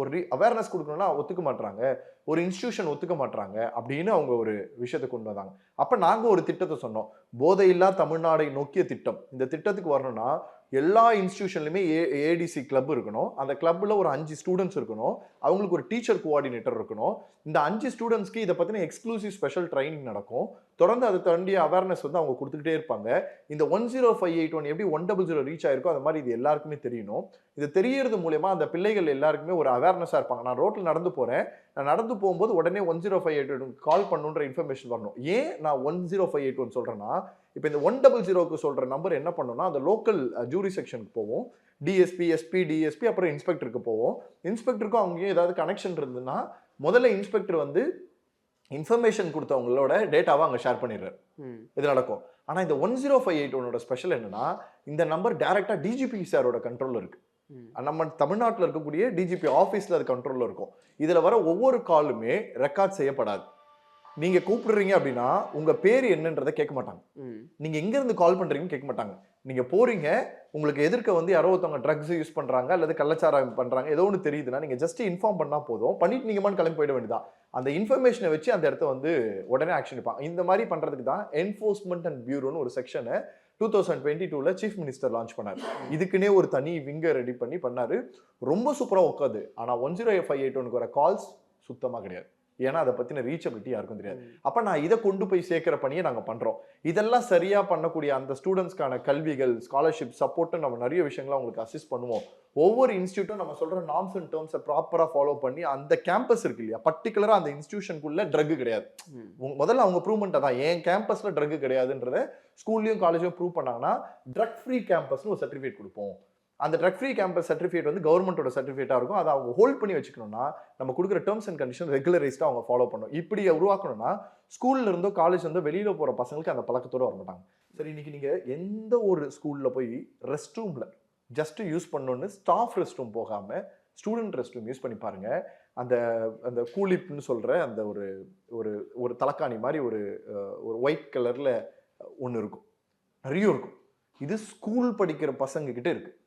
ஒரு அவேர்னஸ் கொடுக்கணும்னா ஒத்துக்க மாட்டாங்க ஒரு இன்ஸ்டிடியூஷன் ஒத்துக்க மாட்டாங்க அப்படின்னு அவங்க ஒரு விஷயத்தை கொண்டு வந்தாங்க. அப்ப நாங்க ஒரு திட்டத்தை சொன்னோம். போதையில்லா தமிழ்நாடை நோக்கிய திட்டம். இந்த திட்டத்துக்கு வரணும்னா எல்லா இன்ஸ்டியூஷன்லையுமே ஏ ஏடிசி கிளப் இருக்கணும். அந்த கிளப்பில் ஒரு அஞ்சு ஸ்டூடெண்ட்ஸ் இருக்கணும். அவங்களுக்கு ஒரு டீச்சர் கோஆர்டினேட்டர் இருக்கணும். இந்த அஞ்சு ஸ்டூடெண்ட்ஸ்க்கு இதை பற்றின எக்ஸ்க்ளூசிவ் ஸ்பெஷல் ட்ரைனிங் நடக்கும். தொடர்ந்து அதை தாண்டிய அவேர்னஸ் வந்து அவங்க கொடுத்துக்கிட்டே இருப்பாங்க. இந்த one zero five eight one எப்படி ஒன் டபுள் ஜீரோ ரீச் ஆயிருக்கோ அந்த மாதிரி இது எல்லாருக்குமே தெரியணும். இது தெரியறது மூலயமா அந்த பிள்ளைகள் எல்லாருக்குமே ஒரு அவேர்னஸாக இருப்பாங்க. நான் ரோட்டில் நடந்து போகிறேன் நான் நடந்து போகும்போது உடனே one zero five eight one call பண்ணுன்ற இன்ஃபர்மேஷன் வரணும். ஏன் நான் one zero five eight one சொல்கிறேன்னா இப்போ இந்த ஒன் டபுள் ஜீரோக்கு சொல்கிற நம்பர் என்ன பண்ணணும்னா அந்த லோக்கல் ஜூரி செக்ஷனுக்கு போவோம். டிஎஸ்பி எஸ்பி டிஎஸ்பி அப்புறம் இன்ஸ்பெக்டருக்கு போவோம். இன்ஸ்பெக்டருக்கும் அங்கேயும் ஏதாவது கனெக்ஷன் இருந்ததுன்னா முதல்ல இன்ஸ்பெக்டர் வந்து இன்ஃபர்மேஷன் கொடுத்தவங்களோட டேட்டாவை அங்கே ஷேர் பண்ணிடுறாரு. இது நடக்கும். ஆனா இந்த ஒன் ஜீரோ ஃபைவ் எயிட் ஒனோட ஸ்பெஷல் என்னன்னா இந்த நம்பர் டைரக்டா டிஜிபி சாரோட கண்ட்ரோல்ல இருக்கு. ம். நம்ம தமிழ்நாட்டில் இருக்கக்கூடிய டிஜிபி ஆஃபீஸில் அது கண்ட்ரோலில் இருக்கும். இதில் வர ஒவ்வொரு காலுமே ரெக்கார்ட் செய்யப்படாது. நீங்க கூப்பிடுறீங்க அப்படின்னா உங்க பேர் என்னன்றதை கேட்க மாட்டாங்க. நீங்க எங்க இருந்து கால் பண்றீங்கன்னு கேட்க மாட்டாங்க. நீங்க போறீங்க உங்களுக்கு எதிர்க்க வந்து யாரோ ஒருத்தவங்க ட்ரக்ஸ் யூஸ் பண்றாங்க அல்லது கள்ளச்சாராயம் பண்றாங்க ஏதோ ஒன்று தெரியுதுன்னா நீங்க ஜஸ்ட் இன்ஃபார்ம் பண்ணா போதும். பண்ணிட்டு நீங்க மட்டும் கிளம்பி போயிட வேண்டியதான் அந்த இன்ஃபர்மேஷனை வச்சு அந்த இடத்த வந்து உடனே ஆக்ஷன் எடுப்பாங்க. இந்த மாதிரி பண்றதுக்கு தான் என்ஃபோர்ஸ்மெண்ட் அண்ட் பியூரோன்னு ஒரு செக்ஷனை டூ தௌசண்ட் டுவெண்ட்டி டூவில் சீஃப் மினிஸ்டர் லான்ச் பண்ணார். இதுக்குன்னே ஒரு தனி விங்கை ரெடி பண்ணி பண்ணாரு. ரொம்ப சூப்பராக உட்காது ஆனால் ஒன் ஜீரோ ஃபைவ் எயிட் ஒனுக்கு வர கால்ஸ் சுத்தமாக கிடையாது. ஏன்னா அதை பத்தின ரீச்சபிலிட்டி யாருக்கும் தெரியாது. அப்ப நான் இதை கொண்டு போய் சேர்க்கிற பணியை நாங்க பண்றோம். இதெல்லாம் சரியா பண்ணக்கூடிய அந்த ஸ்டூடெண்ட்ஸ்க்கான கல்விகள் ஸ்காலர்ஷிப் சப்போர்ட்டு நம்ம நிறைய விஷயங்களை அவங்களுக்கு அசிஸ்ட் பண்ணுவோம். ஒவ்வொரு இன்ஸ்டியூட்டும் நம்ம சொல்ற நார்ம்ஸ் அண்ட் டேர்ம்ஸை ப்ராப்பரா ஃபாலோ பண்ணி அந்த கேம்பஸ் இருக்கு இல்லையா? பர்டிகுலரா அந்த இன்ஸ்டியூஷனுக்குள்ள ட்ரக் கிடையாது. முதல்ல அவங்க ப்ரூவ் பண்ணிட்டா தான். என் கேம்பஸ்ல ட்ரக் கிடையாதுன்றத ஸ்கூல்லையும் காலேஜும் ப்ரூவ் பண்ணாங்கன்னா ட்ரக் ஃப்ரீ கேம்பஸ்னு ஒரு சர்டிஃபிகேட் கொடுப்போம். அந்த ட்ரக் ஃப்ரீ கேம்பஸ் சர்டிஃபிகேட் வந்து கவர்மெண்ட்டோட சர்டிஃபிகேட்டாக இருக்கும். அதை அவங்க ஹோல்ட் பண்ணி வச்சுக்கணும்னா நம்ம கொடுக்குற டேர்ம்ஸ் அண்ட் கண்டிஷன் ரெகுலரைஸ்டாக அவங்க ஃபாலோ பண்ணணும். இப்படி உருவாக்கணும்னா ஸ்கூல்ல இருந்தோ காலேஜ் இருந்தோ வெளியில் போகிற பசங்களுக்கு அந்த பழக்கத்தோட வர மாட்டாங்க. சரி இன்னைக்கு நீங்கள் எந்த ஒரு ஸ்கூலில் போய் ரெஸ்ட் ரூமில் ஜஸ்ட்டு யூஸ் பண்ணோன்னு ஸ்டாஃப் ரெஸ்ட் ரூம் போகாமல் ஸ்டூடெண்ட் ரெஸ்ட் ரூம் யூஸ் பண்ணி பாருங்கள் அந்த அந்த கூலிப்னு சொல்கிற அந்த ஒரு ஒரு ஒரு தலக்காணி மாதிரி ஒரு ஒரு ஒயிட் கலரில் ஒன்று இருக்கும். நிறைய இருக்கும். இது ஸ்கூல் படிக்கிற பசங்க கிட்ட இருக்குது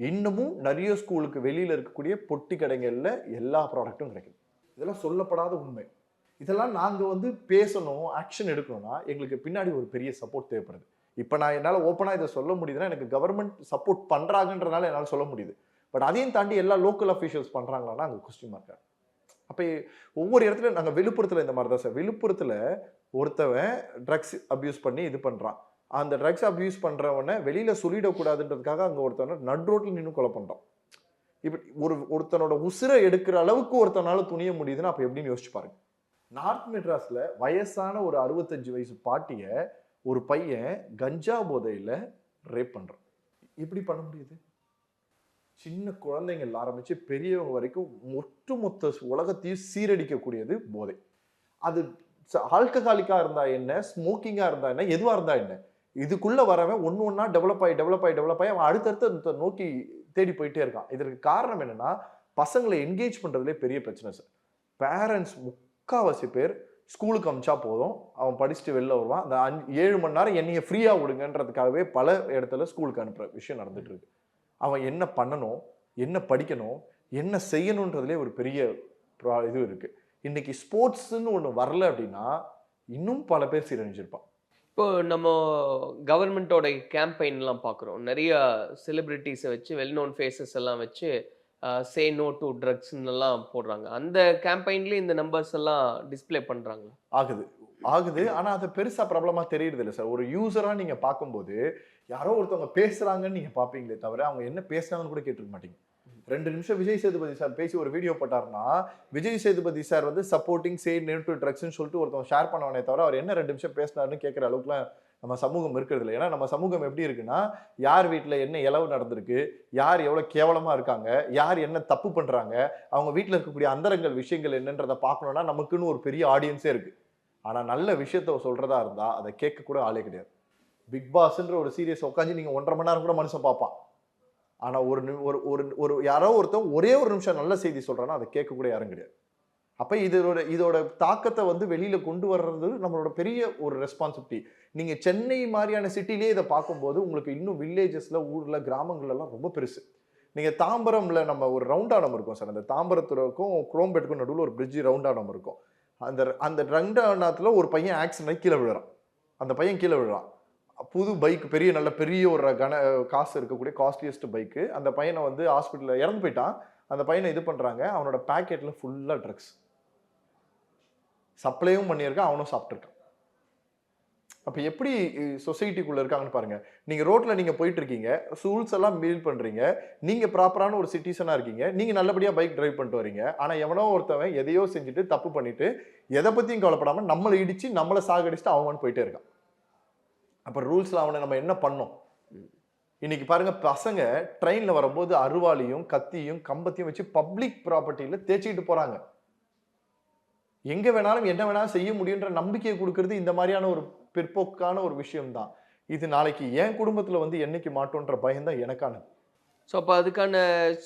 இன்னமும் நிறைய ஸ்கூலுக்கு வெளியில் இருக்கக்கூடிய பொட்டி கடைகளில் எல்லா ப்ராடக்ட்டும் கிடைக்குது. இதெல்லாம் சொல்லப்படாத உண்மை. இதெல்லாம் நாங்கள் வந்து பேசணும் ஆக்ஷன் எடுக்கணும்னா எங்களுக்கு பின்னாடி ஒரு பெரிய சப்போர்ட் தேவைப்படுது. இப்போ நான் என்னால் ஓப்பனாக இதை சொல்ல முடியுதுன்னா எனக்கு கவர்மெண்ட் சப்போர்ட் பண்ணுறாங்கன்றனால என்னால் சொல்ல முடியுது. பட் அதையும் தாண்டி எல்லா லோக்கல் அஃபீஷியல்ஸ் பண்ணுறாங்களான்னா அங்கே கொஸ்டின் மார்க் அப்போ ஒவ்வொரு இடத்துல நாங்கள் விழுப்புரத்தில் இந்த மாதிரி தான் சார். விழுப்புரத்தில் ஒருத்தவன் ட்ரக்ஸ் அப்யூஸ் பண்ணி இது பண்ணுறான் அந்த ட்ரக்ஸ் அப்யூஸ் பண்ணுறவனை வெளியில் சொல்லிடக்கூடாதுன்றதுக்காக அங்கே ஒருத்தவனை நட் ரோட்டில் நின்று கொலை பண்ணுறான் இப்படி ஒரு ஒருத்தனோட உசுரை எடுக்கிற அளவுக்கு ஒருத்தனால துணிய முடியுதுன்னா அப்போ எப்படின்னு யோசிச்சு பாருங்க. நார்த் மெட்ராஸில் வயசான ஒரு அறுபத்தஞ்சு வயசு பாட்டியை ஒரு பையன் கஞ்சா போதையில் ரேப் பண்ணுறான் எப்படி பண்ண முடியுது? சின்ன குழந்தைங்கள் ஆரம்பித்து பெரியவங்க வரைக்கும் ஒட்டுமொத்த உலகத்தையும் சீரடிக்கக்கூடியது போதை. அது ஆல்கஹாலிக்காக இருந்தால் என்ன ஸ்மோக்கிங்காக இருந்தால் என்ன எதுவாக இருந்தால் என்ன? இதுக்குள்ளே வரவன் ஒன்று ஒன்றா டெவலப் ஆகி டெவலப் ஆகி டெவலப் ஆகி அவன் அடுத்தடுத்த நோக்கி தேடி போயிட்டே இருக்கான். இதற்கு காரணம் என்னென்னா பசங்களை என்கேஜ் பண்ணுறதுலே பெரிய பிரச்சனை சார் பேரண்ட்ஸ் முக்காவாசி பேர் ஸ்கூலுக்கு அமிச்சா போதும். அவன் படிச்சுட்டு வெளில வருவான். அந்த அஞ்சு ஏழு மணி நேரம் என்னைய ஃப்ரீயாக விடுங்கன்றதுக்காகவே பல இடத்துல ஸ்கூலுக்கு அனுப்புகிற விஷயம் நடந்துட்டு இருக்கு. அவன் என்ன பண்ணணும் என்ன படிக்கணும் என்ன செய்யணுன்றதுலே ஒரு பெரிய ப்ரா- இது இருக்குது இன்னைக்கு ஸ்போர்ட்ஸுன்னு ஒன்று வரல அப்படின்னா இன்னும் பல பேர் சீரழிஞ்சிருப்பான். இப்போ நம்ம கவர்மெண்ட்டோட கேம்பெயின்லாம் பார்க்குறோம். நிறைய செலிபிரிட்டிஸை வச்சு வெல் நோன் ஃபேஸஸ் எல்லாம் வச்சு சே நோ டு ட்ரக்ஸ்ன்னெல்லாம் போடுறாங்க. அந்த கேம்பெயின்லேயும் இந்த நம்பர்ஸ் எல்லாம் டிஸ்ப்ளே பண்ணுறாங்க ஆகுது. ஆகுது. ஆனால் அது பெருசாக ப்ராப்ளமாக தெரியுறது இல்லை சார் ஒரு யூஸராக நீங்கள் பார்க்கும்போது யாரோ ஒருத்தவங்க பேசுகிறாங்கன்னு நீங்கள் பார்ப்பீங்களே தவிர அவங்க என்ன பேசுகிறாங்கன்னு கூட கேட்டுருக்க மாட்டீங்க. ரெண்டு நிமிஷம் விஜய் சேதுபதி சார் பேசி ஒரு வீடியோ போட்டார்னா விஜய் சேதுபதி சார் வந்து சப்போர்ட்டிங் சே நேம் டு ட்ரக்ஸ்னு சொல்லிட்டு ஒருத்தவங்க ஷேர் பண்ணவனே தவிர அவர் என்ன ரெண்டு நிமிஷம் பேசினார்னு கேட்குற அளவுக்குலாம் நம்ம சமூகம் இருக்கிறது இல்லை ஏன்னா நம்ம சமூகம் எப்படி இருக்குன்னா யார் வீட்டில் என்ன இளவு நடந்திருக்கு யார் எவ்வளோ கேவலமாக இருக்காங்க யார் என்ன தப்பு பண்ணுறாங்க அவங்க வீட்டில் இருக்கக்கூடிய அந்தரங்கள் விஷயங்கள் என்னன்றதை பார்க்கணுன்னா நமக்குன்னு ஒரு பெரிய ஆடியன்ஸே இருக்குது ஆனால் நல்ல விஷயத்த சொல்கிறதா இருந்தால் அதை கேட்க கூட ஆளே கிடையாது. பிக் பாஸ்ன்ற ஒரு சீரியஸ் உட்காந்து நீங்கள் ஒன்றரை மணி நேரம் கூட மனுஷன் பார்ப்பான். ஆனால் ஒரு நி- ஒரு ஒரு ஒரு யாரோ ஒருத்தன் ஒரே ஒரு நிமிஷம் நல்ல செய்தி சொல்கிறான்னா அதை கேட்கக்கூட யாரும் கிடையாது. அப்போ இதோட இதோட தாக்கத்தை வந்து வெளியில் கொண்டு வர்றது நம்மளோட பெரிய ஒரு ரெஸ்பான்சிபிலிட்டி நீங்கள் சென்னை மாதிரியான சிட்டிலே இதை பார்க்கும்போது உங்களுக்கு இன்னும் வில்லேஜஸில் ஊரில் கிராமங்கள்லாம் ரொம்ப பெருசு. நீங்கள் தாம்பரம்ல நம்ம ஒரு ரவுண்டானம் இருக்கும் சார். அந்த தாம்பரத்துக்கும் குரோம்பேட்டுக்கும் நடுவில் ஒரு பிரிட்ஜ் ரவுண்டானம் இருக்கும். அந்த அந்த ரவுண்டானத்தில் ஒரு பையன் ஆக்சிடென்ட் ஆகி கீழே விழுறான். அந்த பையன் கீழே விழுறான். புது பைக் பெரிய நல்ல பெரிய ஒரு கன காசு இருக்கக்கூடிய காஸ்ட்லியஸ்ட் பைக்கு அந்த பையனை வந்து ஹாஸ்பிட்டலில் இறந்து போயிட்டான். அந்த பையனை இது பண்ணுறாங்க அவனோட பேக்கெட்டில் ஃபுல்லாக ட்ரக்ஸ் சப்ளையும் பண்ணியிருக்கான் அவனும் சாப்பிட்ருக்கான் அப்போ எப்படி சொசைட்டிக்குள்ளே இருக்காங்கன்னு பாருங்கள் நீங்கள் ரோட்டில் நீங்கள் போயிட்டுருக்கீங்க. ரூல்ஸ் எல்லாம் மீல் பண்ணுறீங்க நீங்கள் ப்ராப்பரான ஒரு சிட்டிசனாக இருக்கீங்க. நீங்கள் நல்லபடியாக பைக் ட்ரைவ் பண்ணிட்டு வரீங்க. ஆனால் எவனோ ஒருத்தவன் எதையோ செஞ்சுட்டு தப்பு பண்ணிவிட்டு எதை பற்றியும் கவலைப்படாமல் நம்மளை இடித்து நம்மளை சாகடிச்சுட்டு அவன் போயிட்டே இருக்கான். அப்போ ரூல்ஸில் அவனை நம்ம என்ன பண்ணோம்? இன்னைக்கு பாருங்க பசங்க ட்ரெயினில் வரும்போது அருவாளியும் கத்தியும் கம்பத்தையும் வச்சு பப்ளிக் ப்ராப்பர்ட்டியில் தேய்ச்சிக்கிட்டு போகிறாங்க எங்கே வேணாலும் என்ன வேணாலும் செய்ய முடியுன்ற நம்பிக்கையை கொடுக்கறது இந்த மாதிரியான ஒரு பிற்போக்கான ஒரு விஷயம்தான். இது நாளைக்கு என் குடும்பத்தில் வந்து என்னைக்கு மாட்டோன்ற பயம் தான் எனக்கானது. ஸோ அப்போ அதுக்கான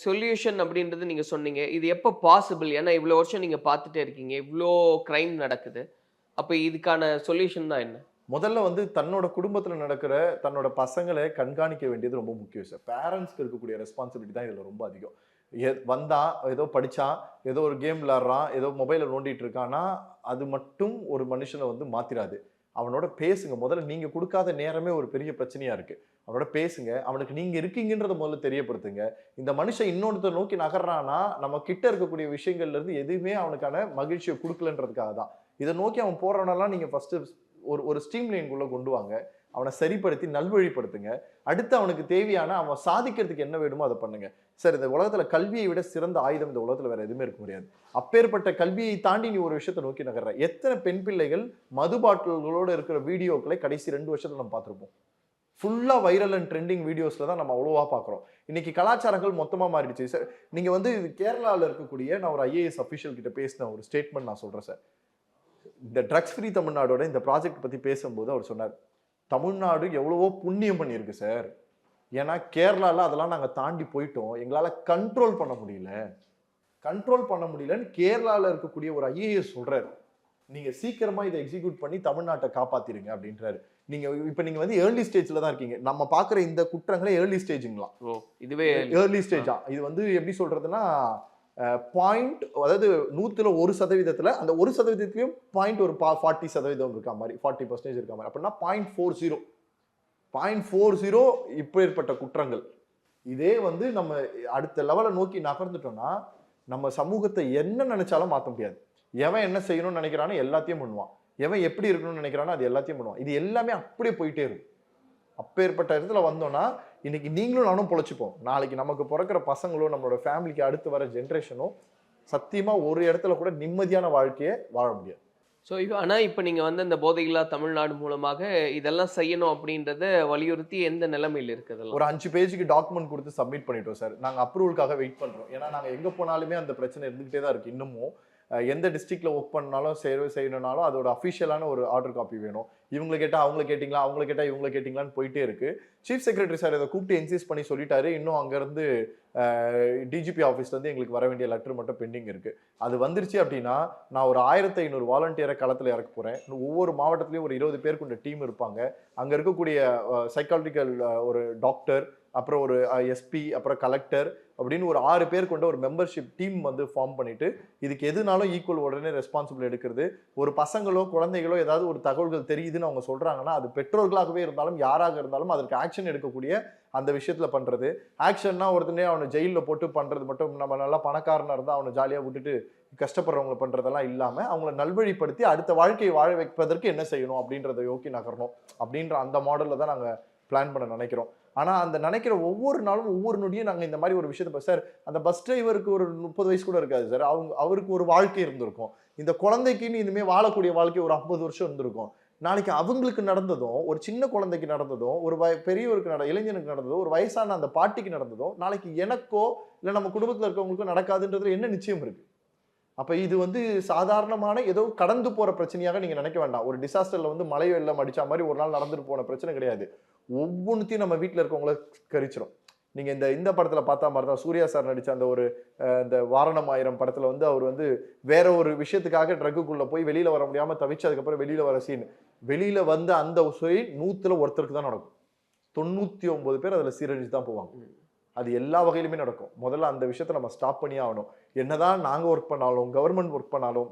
சொல்யூஷன் அப்படின்றது நீங்கள் சொன்னீங்க. இது எப்போ பாசிபிள் ஏன்னா இவ்வளோ வருஷம் நீங்கள் பார்த்துட்டே இருக்கீங்க. இவ்வளோ க்ரைம் நடக்குது. அப்போ இதுக்கான சொல்யூஷன் தான் என்ன? முதல்ல வந்து தன்னோட குடும்பத்தில் நடக்கிற தன்னோட பசங்களை கண்காணிக்க வேண்டியது ரொம்ப முக்கியம் சார் பேரண்ட்ஸ்க்கு இருக்கக்கூடிய ரெஸ்பான்சிபிலிட்டி தான் இதில் ரொம்ப அதிகம். எ- வந்தான் ஏதோ படித்தான் ஏதோ ஒரு கேம் விளாட்றான் ஏதோ மொபைலை நோண்டிட்டு இருக்கான்னா அது மட்டும் ஒரு மனுஷனை வந்து மாத்திராது. அவனோட பேசுங்க. முதல்ல நீங்கள் கொடுக்காத நேரமே ஒரு பெரிய பிரச்சனையாக இருக்குது அவனோட பேசுங்க. அவனுக்கு நீங்கள் இருக்கீங்கன்றத முதல்ல தெரியப்படுத்துங்க. இந்த மனுஷன் இன்னொருத்தர் நோக்கி நகர்றானா நம்ம கிட்ட இருக்கக்கூடிய விஷயங்கள்லேருந்து எதுவுமே அவனுக்கான மகிழ்ச்சியை கொடுக்கலன்றதுக்காக தான். இதை நோக்கி அவன் போகிறவனெல்லாம் நீங்கள் ஃபஸ்ட்டு ஒரு ஒரு ஸ்ட்ரீம் லைன்குள்ளே கொண்டு வாங்க. அவனை சரிப்படுத்தி நல்வழிப்படுத்துங்க. அடுத்து அவனுக்கு தேவையான அவன் சாதிக்கிறதுக்கு என்ன வேணுமோ அதை பண்ணுங்க. சார் இந்த உலகத்தில் கல்வியை விட சிறந்த ஆயுதம் இந்த உலகத்தில் வேற எதுவுமே இருக்க முடியாது. அப்பேற்பட்ட கல்வியை தாண்டி நீ ஒரு விஷயத்தை நோக்கி நகர்ற. எத்தனை பெண் பிள்ளைகள் மது பாட்டில்களோடு இருக்கிற வீடியோக்களை கடைசி ரெண்டு வருஷத்தில் நம்ம பார்த்துருப்போம். ஃபுல்லாக வைரல் அண்ட் ட்ரெண்டிங் வீடியோஸில் தான் நம்ம அவ்வளோவா பார்க்குறோம். இன்னைக்கு கலாச்சாரங்கள் மொத்தமாக மாறிடுச்சு. சார் நீங்கள் வந்து இது இருக்கக்கூடிய நான் ஒரு ஐஏஎஸ் அஃபிஷியல் கிட்ட பேசின ஒரு ஸ்டேட்மெண்ட் நான் சொல்கிறேன் சார். இந்த ட்ரக்ஸ் ஃப்ரீ தமிழ்நாடோட இந்த ப்ராஜெக்ட் பத்தி பேசும்போது அவர் சொன்னார் தமிழ்நாடு எவ்வளவோ புண்ணியம் பண்ணியிருக்கு சார். ஏன்னா கேரளால அதெல்லாம் நாங்க தாண்டி போயிட்டோம். எங்களால கண்ட்ரோல் பண்ண முடியல. கண்ட்ரோல் பண்ண முடியலன்னு கேரளால இருக்கக்கூடிய ஒரு ஐஏஎஸ் சொல்றாரு. நீங்க சீக்கிரமா இதை எக்ஸிக்யூட் பண்ணி தமிழ்நாட்டை காப்பாத்திருங்க அப்படின்றாரு. நீங்க இப்ப நீங்க வந்து ஏர்லி ஸ்டேஜ்ல தான் இருக்கீங்க. நம்ம பாக்குற இந்த குற்றங்களே ஏர்லி ஸ்டேஜுங்களாம் இதுவே ஏர்லி ஸ்டேஜா இது வந்து எப்படி சொல்றதுன்னா பாயிண்ட் அதாவது நூற்றில் ஒரு சதவீதத்தில் அந்த ஒரு சதவீதத்திலையும் பாயிண்ட் ஒரு பா ஃபார்ட்டி சதவீதம் இருக்க மாதிரி ஃபார்ட்டி பர்சன்டேஜ் இருக்க மாதிரி. அப்படின்னா point four zero point four zero இப்பேற்பட்ட குற்றங்கள். இதே வந்து நம்ம அடுத்த லெவலை நோக்கி நகர்ந்துட்டோம்னா நம்ம சமூகத்தை என்ன நினைச்சாலும் மாற்ற முடியாது. எவன் என்ன செய்யணும்னு நினைக்கிறானோ எல்லாத்தையும் பண்ணுவான். எவன் எப்படி இருக்கணும்னு நினைக்கிறானோ அது எல்லாத்தையும் பண்ணுவான். இது எல்லாமே அப்படியே போயிட்டே இருக்கும். அப்பேற்பட்ட இடத்துல வந்தோம்னா இன்னைக்கு நீங்களும் நானும் பொழைச்சிப்போம். நாளைக்கு நமக்கு பிறக்கிற பசங்களோ நம்மளோட ஃபேமிலிக்கு அடுத்து வர ஜென்ரேஷனோ சத்தியமா ஒரு இடத்துல கூட நிம்மதியான வாழ்க்கையை வாழ முடியாது. ஸோ இப்போ ஆனால் இப்போ நீங்கள் வந்து இந்த போதையில்லா தமிழ்நாடு மூலமாக இதெல்லாம் செய்யணும் அப்படின்றத வலியுறுத்தி எந்த நிலைமையில் இருக்குதெல்லாம் ஒரு அஞ்சு பேஜுக்கு டாக்குமெண்ட் கொடுத்து சப்மிட் பண்ணிட்டோம் சார் நாங்க அப்ரூவலுக்காக வெயிட் பண்றோம். ஏன்னா நாங்க எங்க போனாலுமே அந்த பிரச்சனை இருந்துகிட்டே தான் இருக்கு. இன்னமும் எந்த டிஸ்ட்ரிக்ட்ல ஒர்க் பண்ணாலும் சேவை செய்யணுனாலும் அதோட அஃபிஷியலான ஒரு ஆர்டர் காப்பி வேணும். இவங்களை கேட்டால் அவங்கள கேட்டிங்களா? அவங்கள கேட்டால் இவங்கள கேட்டிங்களான்னு போயிட்டே இருக்கு. சீஃப் செக்ரட்டரி சார் இதை கூப்பிட்டு இன்சிஸ்ட் பண்ணி சொல்லிட்டாரு. இன்னும் அங்கேருந்து டிஜிபி ஆஃபீஸ்லேருந்து எங்களுக்கு வர வேண்டிய லெட்டர் மட்டும் பெண்டிங் இருக்கு. அது வந்துருச்சு அப்படின்னா நான் ஒரு ஆயிரத்தி ஐநூறு வாலண்டியரை களத்தில் இறக்க போகிறேன் ஒவ்வொரு மாவட்டத்துலேயும் ஒரு இருபது பேர் கொண்ட டீம் இருப்பாங்க. அங்கே இருக்கக்கூடிய சைக்காலஜிக்கல் ஒரு டாக்டர் அப்புறம் ஒரு எஸ்பி அப்புறம் கலெக்டர் அப்படின்னு ஒரு ஆறு பேர் கொண்ட ஒரு மெம்பர்ஷிப் டீம் வந்து ஃபார்ம் பண்ணிட்டு இதுக்கு எதுனாலும் ஈக்குவல் உடனே ரெஸ்பான்சிபிள் எடுக்கிறது. ஒரு பசங்களோ குழந்தைகளோ ஏதாவது ஒரு தகவல்கள் தெரியுதுன்னு அவங்க சொல்றாங்கன்னா அது பெற்றோர்களாகவே இருந்தாலும் யாராக இருந்தாலும் அதற்கு ஆக்ஷன் எடுக்கக்கூடிய அந்த விஷயத்துல பண்றது. ஆக்ஷன்னா ஒருத்தனே அவனை ஜெயிலில் போட்டு பண்றது மட்டும் நம்ம நல்லா பணக்காரனா இருந்தால் அவனை ஜாலியாக விட்டுட்டு கஷ்டப்படுறவங்களை பண்றதெல்லாம் இல்லாம அவங்கள நல்வழிப்படுத்தி அடுத்த வாழ்க்கையை வாழ வைப்பதற்கு என்ன செய்யணும் அப்படின்றத யோக்கி நகரணும் அப்படின்ற அந்த மாடல்ல தான் நாங்கள் பிளான் பண்ண நினைக்கிறோம். ஆனால் அந்த நினைக்கிற ஒவ்வொரு நாளும் ஒவ்வொரு நொடியும் நாங்கள் இந்த மாதிரி ஒரு விஷயத்த சார் அந்த பஸ் டிரைவருக்கு ஒரு முப்பது வயசு கூட இருக்காது சார். அவங்க அவருக்கு ஒரு வாழ்க்கை இருந்திருக்கும். இந்த குழந்தைக்குன்னு இனிமேல் வாழக்கூடிய வாழ்க்கை ஒரு ஐம்பது வருஷம் இருந்திருக்கும். நாளைக்கு அவங்களுக்கு நடந்ததும் ஒரு சின்ன குழந்தைக்கு நடந்ததும் ஒரு வய பெரியவருக்கு நட இளைஞனுக்கு நடந்ததும் ஒரு வயசான அந்த பாட்டிக்கு நடந்ததும் நாளைக்கு எனக்கோ இல்லை நம்ம குடும்பத்தில் இருக்கவங்களுக்கோ நடக்காதுன்றதுல என்ன நிச்சயம் இருக்குது அப்போ இது வந்து சாதாரணமான ஏதோ கடந்து போகிற பிரச்சனையாக நீங்கள் நினைக்க வேண்டாம். ஒரு டிசாஸ்டரில் வந்து மழை வெள்ளம் அடித்த மாதிரி ஒரு நாள் நடந்துட்டு போன பிரச்சனை கிடையாது. ஒவ்வொன்றுத்தையும் நம்ம வீட்டில் இருக்கவங்கள கரிச்சிரும். நீங்க இந்த இந்த படத்துல பார்த்தா மாதிரி தான் சூர்யா சார் நடிச்ச அந்த ஒரு இந்த வாரணம் ஆயிரம் படத்துல வந்து அவர் வந்து வேற ஒரு விஷயத்துக்காக ட்ரக்குக்குள்ள போய் வெளியில வர முடியாம தவிச்சு அதுக்கப்புறம் வெளியில வர சீன் வெளியில வந்த அந்த சுவை நூத்துல ஒருத்தருக்கு தான் நடக்கும். தொண்ணூத்தி ஒன்பது பேர் அதுல சீரழிஞ்சு தான் போவாங்க. அது எல்லா வகையிலுமே நடக்கும். முதல்ல அந்த விஷயத்த நம்ம ஸ்டாப் பண்ணி ஆகணும். என்னதான் நாங்க ஒர்க் பண்ணாலும் கவர்மெண்ட் ஒர்க் பண்ணாலும்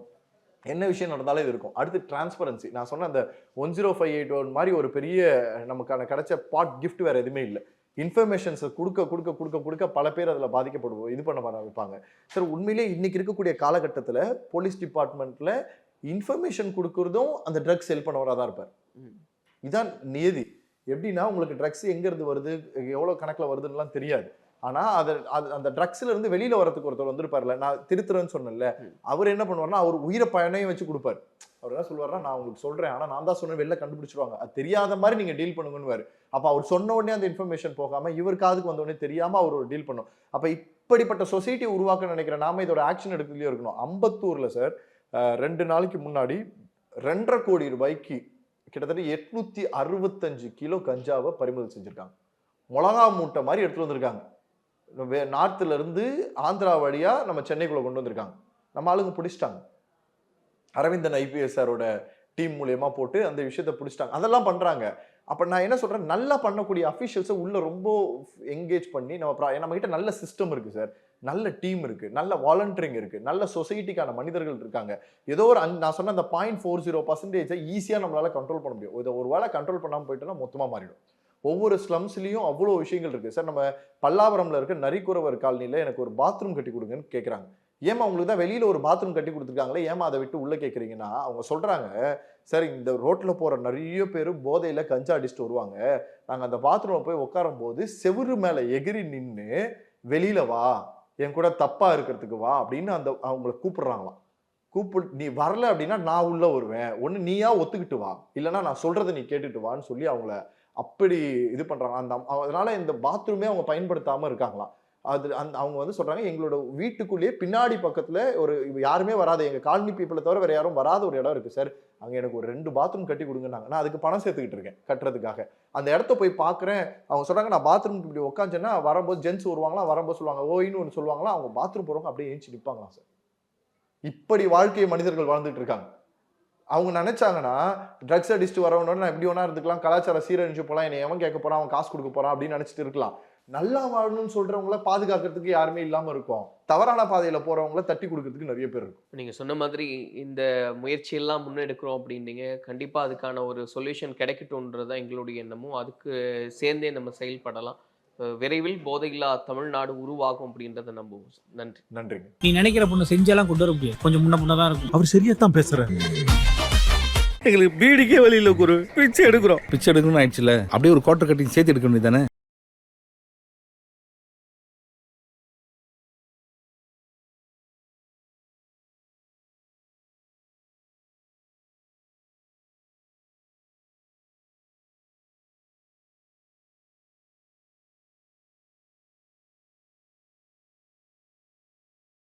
என்ன விஷயம் நடந்தாலும் இது இருக்கும். அடுத்து டிரான்ஸ்பரன்சி நான் சொன்ன அந்த one zero five eight one மாதிரி ஒரு பெரிய நமக்கான கிடைச்ச பாட் கிஃப்ட் வேற எதுவுமே இல்லை. இன்ஃபர்மேஷன்ஸை கொடுக்க கொடுக்க கொடுக்க கொடுக்க பல பேர் அதில் பாதிக்கப்படுவோம் இது பண்ண ஆரம்பிப்பாங்க சார் உண்மையிலே இன்னைக்கு இருக்கக்கூடிய காலகட்டத்தில் போலீஸ் டிபார்ட்மெண்ட்ல இன்ஃபர்மேஷன் கொடுக்கறதும் அந்த ட்ரக்ஸ் செல் பண்ணவராக தான் இருப்பார். இதான் நியதி. எப்படின்னா உங்களுக்கு ட்ரக்ஸ் எங்கேருந்து வருது எவ்வளோ கணக்கில் வருதுன்னுலாம் தெரியாது. ஆனா அதை அது அந்த ட்ரக்ஸ்ல இருந்து வெளியில வரதுக்கு ஒருத்தர் வந்திருப்பார்ல நான் திருத்துறேன்னு சொன்னேன்ல. அவர் என்ன பண்ணுவார்னா அவர் உயிரை பயனையும் வச்சு கொடுப்பாரு. அவர் என்ன சொல்லுவாருன்னா நான் உங்களுக்கு சொல்றேன் ஆனா நான் தான் சொன்னேன் வெளில கண்டுபிடிச்சிருவாங்க. அது தெரியாத மாதிரி நீங்க டீல் பண்ணுங்கன்னு அப்ப அவர் சொன்ன உடனே அந்த இன்ஃபர்மேஷன் போகாம இவர் காதுக்கு வந்த உடனே தெரியாம அவர் ஒரு டீல் பண்ணும் அப்ப இப்படிப்பட்ட சொசைட்டியை உருவாக்க நினைக்கிற நாம இதோட ஆக்ஷன் எடுக்கிறதுலயே இருக்கணும். அம்பத்தூர்ல சார் ரெண்டு நாளைக்கு முன்னாடி ரெண்டரை கோடி ரூபாய்க்கு கிட்டத்தட்ட எட்நூத்தி அறுபத்தஞ்சு கிலோ கஞ்சாவை பறிமுதல் செஞ்சிருக்காங்க. மிளகா மூட்டை மாதிரி எடுத்துட்டு வந்திருக்காங்க. வே- நார்த்துலேருந்து ஆந்திரா வழியாக நம்ம சென்னைக்குள்ளே கொண்டு வந்திருக்காங்க. நம்ம ஆளுங்க பிடிச்சிட்டாங்க. அரவிந்தன் ஐபிஎஸ் சாரோட டீம் மூலயமா போட்டு அந்த விஷயத்தை பிடிச்சிட்டாங்க. அதெல்லாம் பண்ணுறாங்க அப்போ நான் என்ன சொல்கிறேன் நல்லா பண்ணக்கூடிய அஃபிஷியல்ஸை உள்ளே ரொம்ப என்கேஜ் பண்ணி நம்ம ப்ரா- நல்ல சிஸ்டம் இருக்குது சார். நல்ல டீம் இருக்குது நல்ல வாலண்டியரிங் இருக்குது நல்ல சொசைட்டிக்கான மனிதர்கள் இருக்காங்க. ஏதோ ஒரு அந் நான் சொன்ன அந்த பாயிண்ட் ஃபோர் ஜீரோ பர்சன்டேஜை ஈஸியாக நம்மளால் கண்ட்ரோல் பண்ண முடியும். இதை ஒரு வேளை கண்ட்ரோல் பண்ணாமல் போயிட்டோம்னா மொத்தமாக மாறிடும். ஒவ்வொரு ஸ்லம்ஸ்லேயும் அவ்வளோ விஷயங்கள் இருக்குது சார் நம்ம பல்லாவரம்ல இருக்க நரிக்குறவர் காலனியில் எனக்கு ஒரு பாத்ரூம் கட்டி கொடுங்கன்னு கேட்குறாங்க ஏமா அவங்களுக்கு தான் வெளியில் ஒரு பாத்ரூம் கட்டி கொடுத்துருக்காங்களே? ஏமா அதை விட்டு உள்ளே கேட்குறீங்கன்னா அவங்க சொல்கிறாங்க சார் இந்த ரோட்டில் போகிற நிறைய பேர் போதையில் கஞ்சா அடிச்சுட்டு வருவாங்க. நாங்கள் அந்த பாத்ரூமில் போய் உட்காரும் போது செவுரு மேலே எகிரி நின்று வெளியில வா. என் கூட தப்பாக இருக்கிறதுக்கு வா. அப்படின்னு அந்த அவங்கள கூப்பிடுறாங்களாம். கூப்பிட்டு நீ வரல அப்படின்னா நான் உள்ளே வருவேன். ஒன்று நீயா ஒத்துக்கிட்டு வா. இல்லைன்னா நான் சொல்கிறத நீ கேட்டுட்டு வான்னு சொல்லி அவங்கள அப்படி இது பண்றாங்க. அந்த அதனால இந்த பாத்ரூமே அவங்க பயன்படுத்தாம இருக்காங்களாம் அது அந்த அவங்க வந்து சொல்றாங்க எங்களோட வீட்டுக்குள்ளேயே பின்னாடி பக்கத்துல ஒரு யாருமே வராது எங்க காலனி பீப்புளை தவிர வேற யாரும் வராத ஒரு இடம் இருக்கு சார் அங்க எனக்கு ஒரு ரெண்டு பாத்ரூம் கட்டி கொடுங்கன்னாங்க. நான் அதுக்கு பணம் சேர்த்துக்கிட்டு இருக்கேன் கட்டுறதுக்காக. அந்த இடத்த போய் பார்க்குறேன் அவங்க சொல்றாங்க நான் பாத்ரூம் இப்படி உட்காந்துச்சேன்னா வரும்போது ஜென்ஸ் வருவாங்களா? வரும்போது சொல்லுவாங்க ஓயின்னு ஒன்று சொல்லுவாங்களா? அவங்க பாத்ரூம் போறவங்க அப்படியே ஏஞ்சி நிற்பாங்களாம் சார் இப்படி வாழ்க்கையை மனிதர்கள் வாழ்ந்துட்டு இருக்காங்க. அவங்க நினைச்சாங்கன்னா ட்ரக்ஸ் அடிச்சுட்டு வரவனோட நான் எப்படி வேணா இருந்துக்கலாம் கலாச்சார சீரழிஞ்சு போலாம் என்னை எவன் கேட்க போறான் அவன் காசு கொடுக்க போறான் அப்படின்னு நினைச்சிட்டு இருக்கலாம். நல்லா வாழணும்னு சொல்றவங்கள பாதுகாக்கிறதுக்கு யாருமே இல்லாம இருக்கும். தவறான பாதையில போறவங்கள தட்டி கொடுக்கறதுக்கு நிறைய பேர் இருக்கும். நீங்க சொன்ன மாதிரி இந்த முயற்சியெல்லாம் முன்னெடுக்கிறோம் அப்படின்னீங்க. கண்டிப்பா அதுக்கான ஒரு சொல்யூஷன் கிடைக்கட்டும்ன்றது தான் எங்களுடைய எண்ணமும். அதுக்கு சேர்ந்தே நம்ம செயல்படலாம். விரைவில் போதையில்லா தமிழ்நாடு உருவாகும் அப்படின்றத நம்புவோம். நன்றி. நன்றிங்க. நீ நினைக்கிற பொண்ணு செஞ்சாலாம் கொண்டு வர முடியாது. கொஞ்சம் முன்ன முன்ன தான் இருக்கும். அவர் சரியா தான் பேசுறாரு. எங்களுக்கு பீடிக்கே வழியில் குரு. பிச்சை எடுக்கிறோம். பிச்சை எடுக்கணும்னு ஆயிடுச்சுல. அப்படியே ஒரு கோட்டை கட்டிங் சேர்த்து எடுக்க வேண்டியதானே